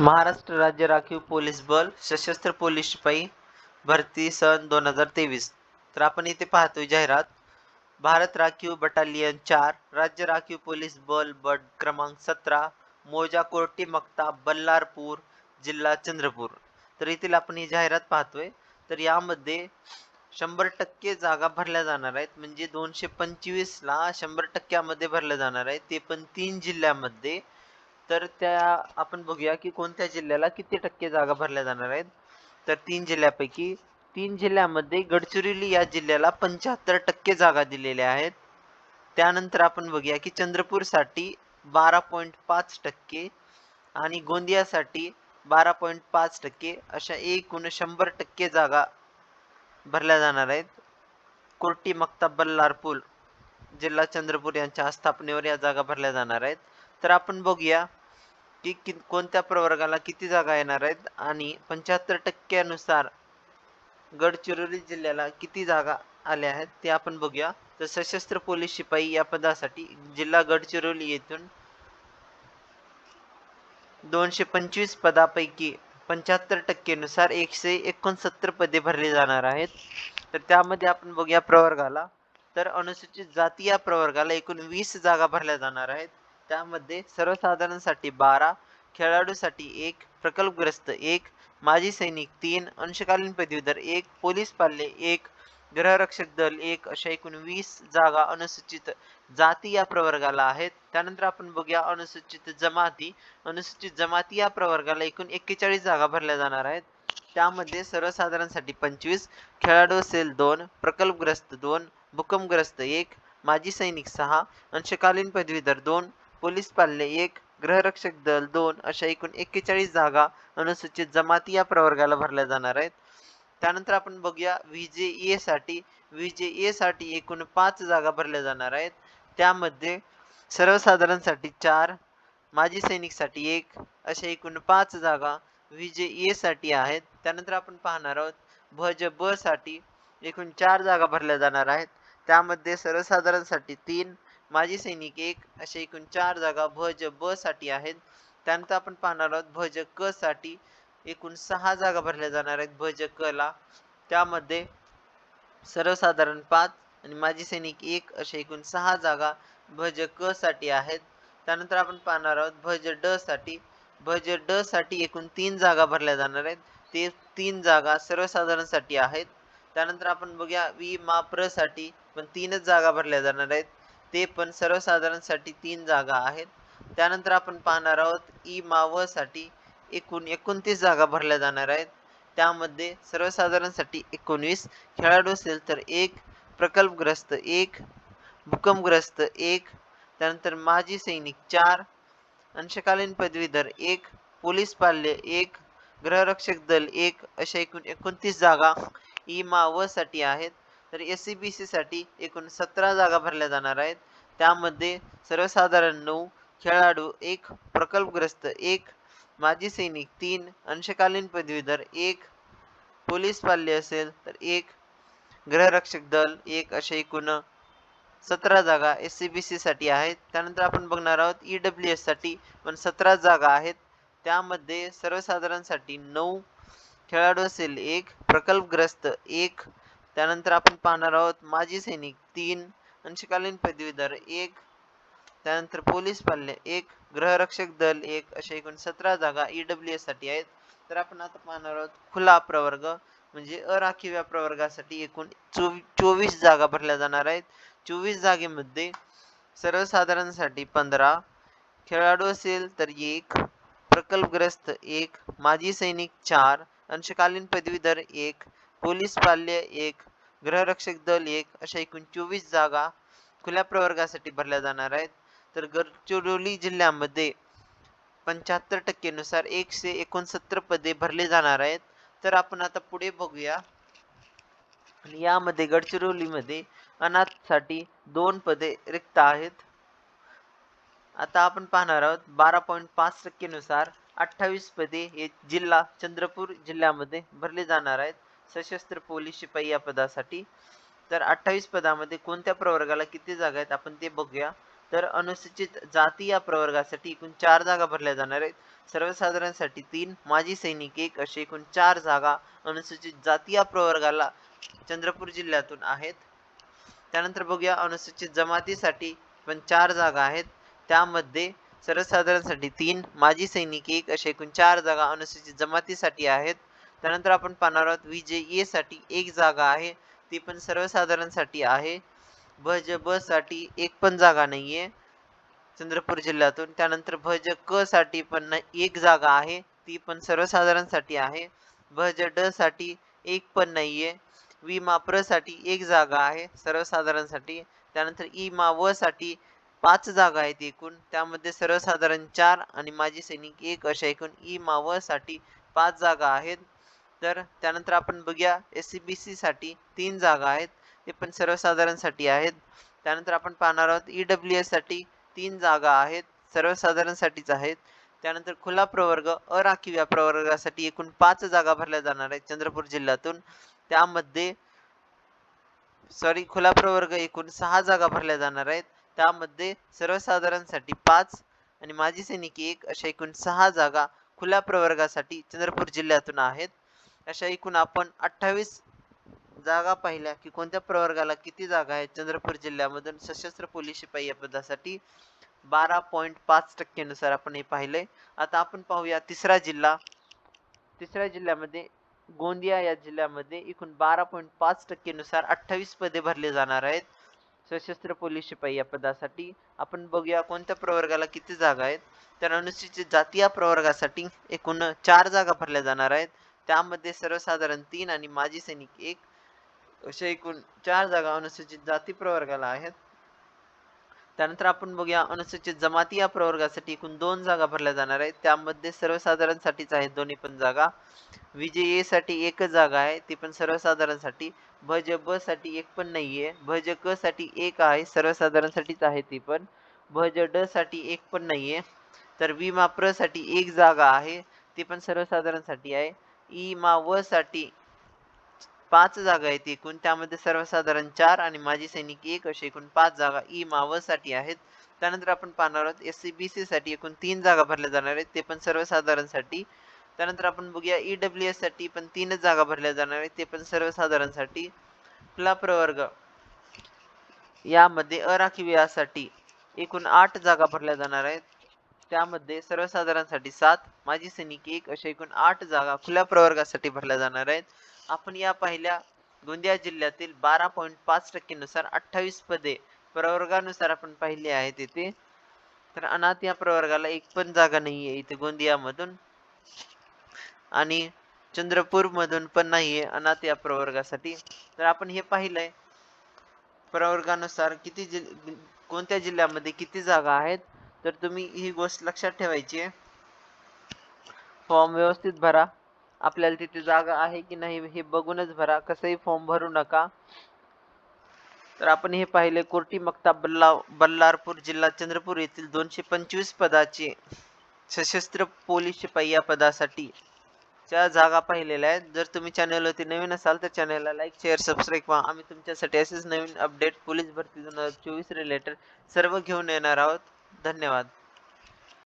महाराष्ट्र राज्य राखीव पोलीस बल सशस्त्र पोलीस शिपाई भरती सन दोन हजार तेवीस. तर आपण इथे पाहतोय जाहिरात. भारत राखीव बटालियन चार राज्य राखीव पोलीस बल बट क्रमांक सतरा मोजा कोर्टी मक्ता बल्लारपूर जिल्हा चंद्रपूर. तर येथील आपण ही जाहिरात पाहतोय. तर यामध्ये शंभर टक्के जागा भरल्या जाणार आहेत. म्हणजे दोनशे पंचवीसला शंभर टक्क्यामध्ये भरल्या जाणार आहेत. ते पण तीन जिल्ह्यामध्ये तर त्या आपण बघूया की कोणत्या जिल्ह्याला किती टक्के जागा भरल्या जाणार आहेत. तर तीन जिल्ह्यापैकी तीन जिल्ह्यामध्ये गडचिरोली या जिल्ह्याला पंच्याहत्तर टक्के जागा दिलेल्या आहेत. त्यानंतर आपण बघूया की चंद्रपूरसाठी बारा पॉईंट पाच टक्के आणि गोंदियासाठी बारा पॉईंट पाच टक्के अशा एकूण शंभर टक्के जागा भरल्या जाणार आहेत. कोर्टी मक्ता बल्लारपूर जिल्हा चंद्रपूर यांच्या आस्थापनेवर या जागा भरल्या जाणार आहेत. तर आपण बघूया की कि कोणत्या प्रवर्गाला किती जागा येणार आहेत आणि पंच्याहत्तर टक्क्यानुसार गडचिरोली जिल्ह्याला किती जागा आल्या आहेत ते आपण बघूया. तर सशस्त्र पोलीस शिपाई या पदासाठी जिल्हा गडचिरोली येथून दोनशे पंचवीस पदापैकी पंच्याहत्तर टक्केनुसार एकशे एकोणसत्तर पदे भरली जाणार आहेत. तर त्यामध्ये आपण बघूया प्रवर्गाला. तर अनुसूचित जाती या प्रवर्गाला एकूण वीस जागा भरल्या जाणार आहेत. त्यामध्ये सर्वसाधारणसाठी बारा खेळाडूसाठी एक प्रकल्पग्रस्त एक माजी सैनिक तीन अंशकालीन पदवीधर एक पोलीस पाल्य एक गृहरक्षक दल एक अशा एकूण वीस जागा अनुसूचित जाती या प्रवर्गाला आहेत. त्यानंतर आपण बघूया अनुसूचित जमाती. अनुसूचित जमाती या प्रवर्गाला एकूण एक्केचाळीस जागा भरल्या जाणार आहेत. त्यामध्ये सर्वसाधारणसाठी पंचवीस खेळाडू असेल दोन प्रकल्पग्रस्त दोन भूकंपग्रस्त एक माजी सैनिक सहा अंशकालीन पदवीधर दोन पोलीस पाल्ले एक गृहरक्षक दल दोन अशा एकूण एक्केचाळीस जागा अनुसूचित जमाती या प्रवर्गाला भरल्या जाणार आहेत. त्यानंतर आपण बघूया व्हीजेए साठी. व्हीजेए साठी एकूण पाच जागा भरल्या जाणार आहेत. त्यामध्ये सर्वसाधारणसाठी चार माजी सैनिकसाठी एक अशा एकूण पाच जागा व्हीजेए साठी आहेत. त्यानंतर आपण पाहणार आहोत भज ब साठी एकूण चार जागा भरल्या जाणार आहेत. त्यामध्ये सर्वसाधारणसाठी तीन माजी सैनिक एक असे एकूण चार जागा भज ब साठी आहेत. त्यानंतर आपण पाहणार आहोत भज क साठी एकूण सहा जागा भरल्या जाणार आहेत भज क ला. त्यामध्ये सर्वसाधारण पाच आणि माजी सैनिक एक अशा एकूण सहा जागा भज क साठी आहेत. त्यानंतर आपण पाहणार आहोत भज ड साठी. भज ड साठी एकूण तीन जागा भरल्या जाणार आहेत. ते तीन जागा सर्वसाधारणसाठी आहेत. त्यानंतर आपण बघूया वि मा प्रसाठी पण तीनच जागा भरल्या जाणार आहेत. ते पण सर्वसाधारणसाठी तीन जागा आहेत. त्यानंतर आपण पाहणार आहोत ई मा व साठी एकूण एकोणतीस जागा भरल्या जाणार आहेत. त्यामध्ये सर्वसाधारणसाठी एकोणवीस खेळाडू असेल तर एक प्रकल्पग्रस्त एक भूकंपग्रस्त एक त्यानंतर माजी सैनिक चार अंशकालीन पदवीधर एक पोलीस पाल्य एक गृहरक्षक दल एक अशा एकूण एकोणतीस जागा ई मा व साठी आहेत. तर एस सी बी सी साठी एकूण सतरा जागा भरल्या जाणार आहेत. त्यामध्ये सर्वसाधारण नऊ खेळाडू एक प्रकल्पग्रस्त एक माजी सैनिक तीन अंशकालीन पदवीधर एक पोलीस पाल्य असेल तर एक गृहरक्षक दल एक अशा एकूण सतरा जागा एस सी बी सी साठी आहेत. त्यानंतर आपण बघणार आहोत ई डब्ल्यू एससाठी पण सतरा जागा आहेत. त्यामध्ये सर्वसाधारणसाठी नऊ खेळाडू असेल एक प्रकल्पग्रस्त एक त्यानंतर आपण पाहणार आहोत माजी सैनिक तीन अंशकालीन पदवीधर एक त्यानंतर पोलीस पाल्य एक गृहरक्षक दल एक अशा एकूण सतरा जागा ई डब्ल्यू एससाठी आहेत. तर आपण आता पाहणार आहोत खुला प्रवर्ग म्हणजे अराखीव या प्रवर्गासाठी एकूण चोवी चोवीस जागा भरल्या जाणार आहेत. चोवीस जागेमध्ये सर्वसाधारणसाठी पंधरा खेळाडू असेल तर एक प्रकल्पग्रस्त एक माजी सैनिक चार अंशकालीन पदवीधर एक पोलीस पाल्य एक गृहरक्षक दल एक अशा एकूण चोवीस जागा खुल्या प्रवर्गासाठी भरल्या जाणार आहेत. तर गडचिरोली जिल्ह्यामध्ये पंच्याहत्तर टक्केनुसार एकशे एकोणसत्तर पदे भरले जाणार आहेत. तर आपण आता पुढे बघूया. आणि यामध्ये गडचिरोलीमध्ये अनाथसाठी दोन पदे रिक्त आहेत. आता आपण पाहणार आहोत बारा पॉईंट पाच टक्केनुसार अठ्ठावीस पदे हे जिल्हा चंद्रपूर जिल्ह्यामध्ये भरले जाणार आहेत. सशस्त्र पोलीस शिपाई या पदासाठी. तर अठ्ठावीस पदामध्ये कोणत्या प्रवर्गाला किती जागा आहेत आपण ते बघूया. तर अनुसूचित जाती या प्रवर्गासाठी एकूण चार जागा भरल्या जाणार आहेत. सर्वसाधारणसाठी तीन माजी सैनिक एक असे एकूण चार जागा अनुसूचित जाती या प्रवर्गाला चंद्रपूर जिल्ह्यातून आहेत. त्यानंतर बघूया अनुसूचित जमातीसाठी पण चार जागा आहेत. त्यामध्ये सर्वसाधारणसाठी तीन माजी सैनिक एक असे एकूण चार जागा अनुसूचित जमातीसाठी आहेत. त्यानंतर आपण पाहणार आहोत विजयसाठी एक जागा आहे. ती पण सर्वसाधारणसाठी आहे. भज ब साठी एक पण जागा नाहीये. चंद्रपूर जिल्ह्यातून. त्यानंतर भज क साठी पण एक जागा आहे. ती पण सर्वसाधारणसाठी आहे. भज ड साठी एक पण नाहीये. विमा माप्रसाठी एक जागा आहे सर्वसाधारणसाठी. त्यानंतर ई मा व साठी पाच जागा आहेत एकूण. त्यामध्ये सर्वसाधारण चार आणि माजी सैनिक एक अशा एकूण ई मा व साठी पाच जागा आहेत. तर त्यानंतर आपण बघूया एस सी बी सी साठी तीन जागा आहेत. ते पण सर्वसाधारणसाठी आहेत. त्यानंतर आपण पाहणार आहोत ई डब्ल्यू एससाठी तीन जागा आहेत सर्वसाधारणसाठीच आहेत. त्यानंतर खुला प्रवर्ग अराखीव या प्रवर्गासाठी एकूण पाच जागा भरल्या जाणार आहेत चंद्रपूर जिल्ह्यातून. त्यामध्ये सॉरी खुला प्रवर्ग एकूण सहा जागा भरल्या जाणार आहेत. त्यामध्ये सर्वसाधारणसाठी पाच आणि माजी सैनिकी एक अशा एकूण सहा जागा खुल्या प्रवर्गासाठी चंद्रपूर जिल्ह्यातून आहेत. अशा एकूण आपण अठ्ठावीस जागा पाहिल्या की कोणत्या प्रवर्गाला किती जागा आहेत? चंद्रपूर जिल्ह्यामधून सशस्त्र पोलीस शिपाई या पदासाठी बारा पॉईंट पाच टक्क्यानुसार आपण हे पाहिलंय. आता आपण पाहूया तिसरा जिल्हा. तिसऱ्या जिल्ह्यामध्ये गोंदिया या जिल्ह्यामध्ये एकूण बारा पॉईंट पाच टक्केनुसार अठ्ठावीस पदे भरले जाणार आहेत. सशस्त्र पोलीस शिपाई या पदासाठी आपण बघूया कोणत्या प्रवर्गाला किती जागा आहेत. तर अनुसूचित जाती या प्रवर्गासाठी एकूण चार जागा भरल्या जाणार आहेत. त्यामध्ये सर्वसाधारण तीन आणि माजी सैनिक एक अशा एकूण चार जागा अनुसूचित जाती प्रवर्गाला आहेत. त्यानंतर आपण बघूया अनुसूचित जमाती या प्रवर्गासाठी एकूण दोन जागा भरल्या जाणार आहेत. त्यामध्ये सर्वसाधारणसाठीच आहेत दोन्ही पण जागा. विजयसाठी एकच जागा आहे ती पण सर्वसाधारणसाठी. भज ब साठी एक पण नाहीये. भज क साठी एक आहे सर्वसाधारणसाठीच आहे ती पण. भज ड साठी एक पण नाहीये. तर विमा प्रसाठी एक जागा आहे ती पण सर्वसाधारणसाठी आहे. ई मा व साठी पाच जागा आहेत एकूण. त्यामध्ये सर्वसाधारण चार आणि माजी सैनिक एक असे एकूण पाच जागा ई मावसाठी आहेत. त्यानंतर आपण पाहणार आहोत एस सी बी सी साठी एकूण तीन जागा भरल्या जाणार आहेत. ते पण सर्वसाधारणसाठी त्यानंतर आपण बघूया ई डब्ल्यू एससाठी पण तीनच जागा भरल्या जाणार आहेत. ते पण सर्वसाधारणसाठी आपला प्रवर्ग यामध्ये अराखीव यासाठी एकूण आठ जागा भरल्या जाणार आहेत. त्यामध्ये सर्वसाधारणसाठी सात माजी सैनिक एक अशा एकूण आठ जागा खुल्या प्रवर्गासाठी भरल्या जाणार आहेत. आपण या पाहिल्या. गोंदिया जिल्ह्यातील बारा पॉईंट पाच टक्केनुसार अठ्ठावीस पदे प्रवर्गानुसार आपण पाहिली आहेत इथे. तर अनाथ या प्रवर्गाला एक पण जागा नाहीये इथे गोंदियामधून. आणि चंद्रपूर मधून पण नाहीये अनाथ या प्रवर्गासाठी. तर आपण हे पाहिलंय. प्रवर्गानुसार किती जिल कोणत्या जिल्ह्यामध्ये किती जागा आहेत? तर तुम्ही ही गोष्ट लक्षात ठेवायची आहे. फॉर्म व्यवस्थित भरा. आपल्याला तिथे जागा आहे की नाही हे बघूनच भरा. कसंही फॉर्म भरू नका. तर आपण हे पाहिले कोर्टी मक्ता बल्ला बल्लारपूर जिल्हा चंद्रपूर येथील दोनशे पंचवीस पदाचे सशस्त्र पोलीस शिपाई या पदासाठी च्या जागा पाहिलेल्या आहेत. जर तुम्ही चॅनलवरती नवीन असाल तर चॅनलला लाईक शेअर सबस्क्राईब व्हा आम्ही तुमच्यासाठी असेच नवीन अपडेट पोलीस भरती दोन हजार चोवीस रिलेटेड सर्व घेऊन येणार आहोत. धन्यवाद.